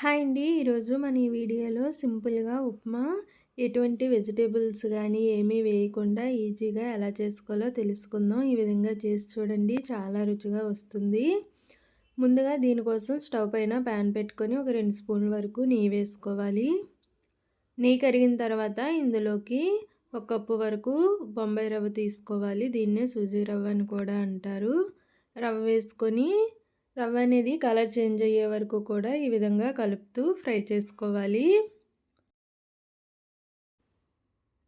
Hi అండి. ఈరోజు మన ఈ వీడియోలో సింపుల్గా ఉప్మా ఎటువంటి వెజిటేబుల్స్ కానీ ఏమీ వేయకుండా ఈజీగా ఎలా చేసుకోవాలో తెలుసుకుందాం. ఈ విధంగా చేసి చూడండి చాలా రుచిగా వస్తుంది. ముందుగా దీనికోసం స్టవ్ పైన ప్యాన్ పెట్టుకొని ఒక రెండు స్పూన్ల వరకు నెయ్యి వేసుకోవాలి. నెయ్యి కరిగిన తర్వాత ఇందులోకి ఒక కప్పు వరకు బొంబాయి రవ్వ తీసుకోవాలి. దీన్నే సుజీ రవ్వ అని కూడా అంటారు. రవ్వ వేసుకొని రవ్వ అనేది కలర్ చేంజ్ అయ్యే వరకు కూడా ఈ విధంగా కలుపుతూ ఫ్రై చేసుకోవాలి.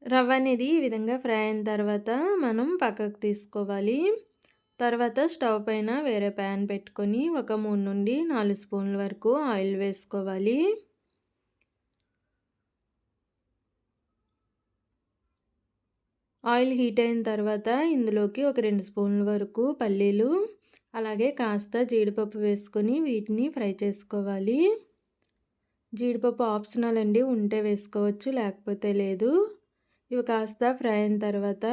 రవ్వ అనేది ఈ విధంగా ఫ్రై అయిన తర్వాత మనం పక్కకు తీసుకోవాలి. తర్వాత స్టవ్ పైన వేరే ప్యాన్ పెట్టుకొని ఒక మూడు నుండి నాలుగు స్పూన్ల వరకు ఆయిల్ వేసుకోవాలి. ఆయిల్ హీట్ అయిన తర్వాత ఇందులోకి ఒక రెండు స్పూన్ల వరకు పల్లీలు అలాగే కాస్త జీడిపప్పు వేసుకొని వీటిని ఫ్రై చేసుకోవాలి. జీడిపప్పు ఆప్షనల్ అండి ఉంటే వేసుకోవచ్చు లేకపోతే లేదు. ఇవి కాస్త ఫ్రై అయిన తర్వాత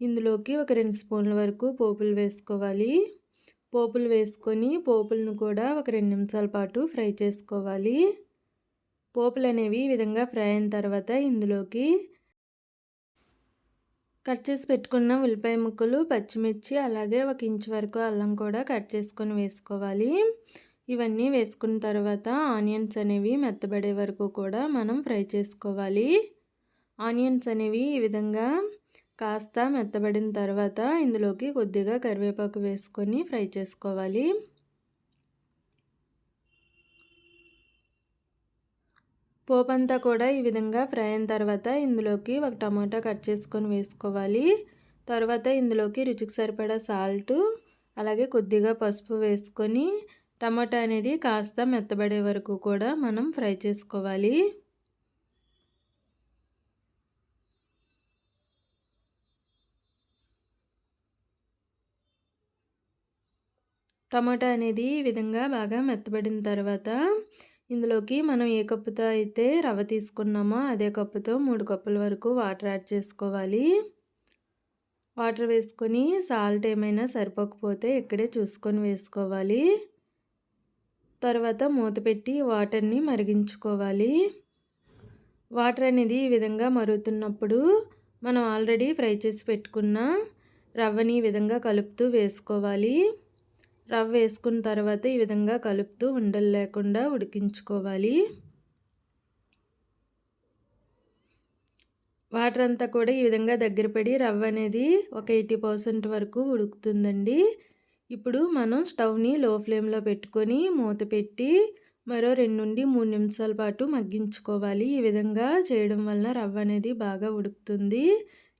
ఇందులోకి ఒక రెండు స్పూన్ల వరకు పోపులు వేసుకోవాలి. పోపులు వేసుకొని పోపులను కూడా ఒక రెండు నిమిషాల పాటు ఫ్రై చేసుకోవాలి. పోపులు అనేవి ఈ విధంగా ఫ్రై అయిన తర్వాత ఇందులోకి కట్ చేసి పెట్టుకున్న ఉల్లిపాయ ముక్కలు పచ్చిమిర్చి అలాగే ఒక ఇంచు వరకు అల్లం కూడా కట్ చేసుకొని వేసుకోవాలి. ఇవన్నీ వేసుకున్న తర్వాత ఆనియన్స్ అనేవి మెత్తబడే వరకు కూడా మనం ఫ్రై చేసుకోవాలి. ఆనియన్స్ అనేవి ఈ విధంగా కాస్త మెత్తబడిన తర్వాత ఇందులోకి కొద్దిగా కరివేపాకు వేసుకొని ఫ్రై చేసుకోవాలి. పోపంతా అంతా కూడా ఈ విధంగా ఫ్రై అయిన తర్వాత ఇందులోకి ఒక టమాటా కట్ చేసుకొని వేసుకోవాలి. తర్వాత ఇందులోకి రుచికి సరిపడా సాల్ట్ అలాగే కొద్దిగా పసుపు వేసుకొని టమాటా అనేది కాస్త మెత్తబడే వరకు కూడా మనం ఫ్రై చేసుకోవాలి. టమాటా అనేది ఈ విధంగా బాగా మెత్తబడిన తర్వాత ఇందులోకి మనం ఏ కప్పుతో అయితే రవ్వ తీసుకున్నామో అదే కప్పుతో మూడు కప్పుల వరకు వాటర్ యాడ్ చేసుకోవాలి. వాటర్ వేసుకొని సాల్ట్ ఏమైనా సరిపోకపోతే ఇక్కడే చూసుకొని వేసుకోవాలి. తర్వాత మూత పెట్టి వాటర్ని మరిగించుకోవాలి. వాటర్ అనేది ఈ విధంగా మరుగుతున్నప్పుడు మనం ఆల్రెడీ ఫ్రై చేసి పెట్టుకున్న రవ్వని ఈ విధంగా కలుపుతూ వేసుకోవాలి. రవ్వ వేసుకున్న తర్వాత ఈ విధంగా కలుపుతూ ఉండలు లేకుండా ఉడికించుకోవాలి. వాటర్ అంతా కూడా ఈ విధంగా దగ్గర పడి రవ్వ అనేది ఒక ఎయిటీ పర్సెంట్ వరకు ఉడుకుతుందండి. ఇప్పుడు మనం స్టవ్ని లో ఫ్లేమ్లో పెట్టుకొని మూత పెట్టి మరో రెండు నుండి మూడు నిమిషాల పాటు మగ్గించుకోవాలి. ఈ విధంగా చేయడం వలన రవ్వ అనేది బాగా ఉడుకుతుంది.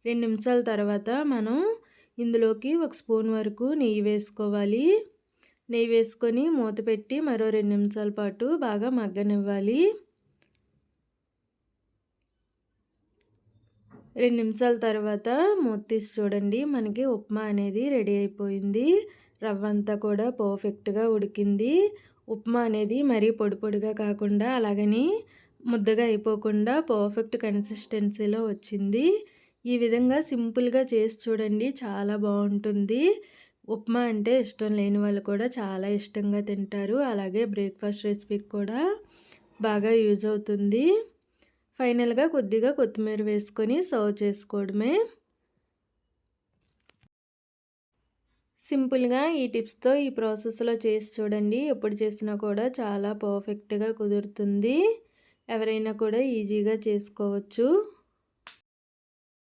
రెండు నిమిషాల తర్వాత మనం ఇందులోకి ఒక స్పూన్ వరకు నెయ్యి వేసుకోవాలి. నెయ్యి వేసుకొని మూత పెట్టి మరో రెండు నిమిషాల పాటు బాగా మగ్గనివ్వాలి. రెండు నిమిషాల తర్వాత మూత తీసి చూడండి. మనకి ఉప్మా అనేది రెడీ అయిపోయింది. రవ్వ అంతా కూడా పర్ఫెక్ట్గా ఉడికింది. ఉప్మా అనేది మరీ పొడి పొడిగా కాకుండా అలాగని ముద్దగా అయిపోకుండా పర్ఫెక్ట్ కన్సిస్టెన్సీలో వచ్చింది. ఈ విధంగా సింపుల్గా చేసి చూడండి. చాలా బాగుంటుంది. ఉప్మా అంటే ఇష్టం లేని వాళ్ళు కూడా చాలా ఇష్టంగా తింటారు. అలాగే బ్రేక్ఫాస్ట్ రెసిపీకి కూడా బాగా యూజ్ అవుతుంది. ఫైనల్గా కొద్దిగా కొత్తిమీర వేసుకొని సర్వ్ చేసుకోవడమే. సింపుల్గా ఈ టిప్స్తో ఈ ప్రాసెస్లో చేసి చూడండి. ఎప్పుడు చేసినా కూడా చాలా పర్ఫెక్ట్గా కుదురుతుంది. ఎవరైనా కూడా ఈజీగా చేసుకోవచ్చు.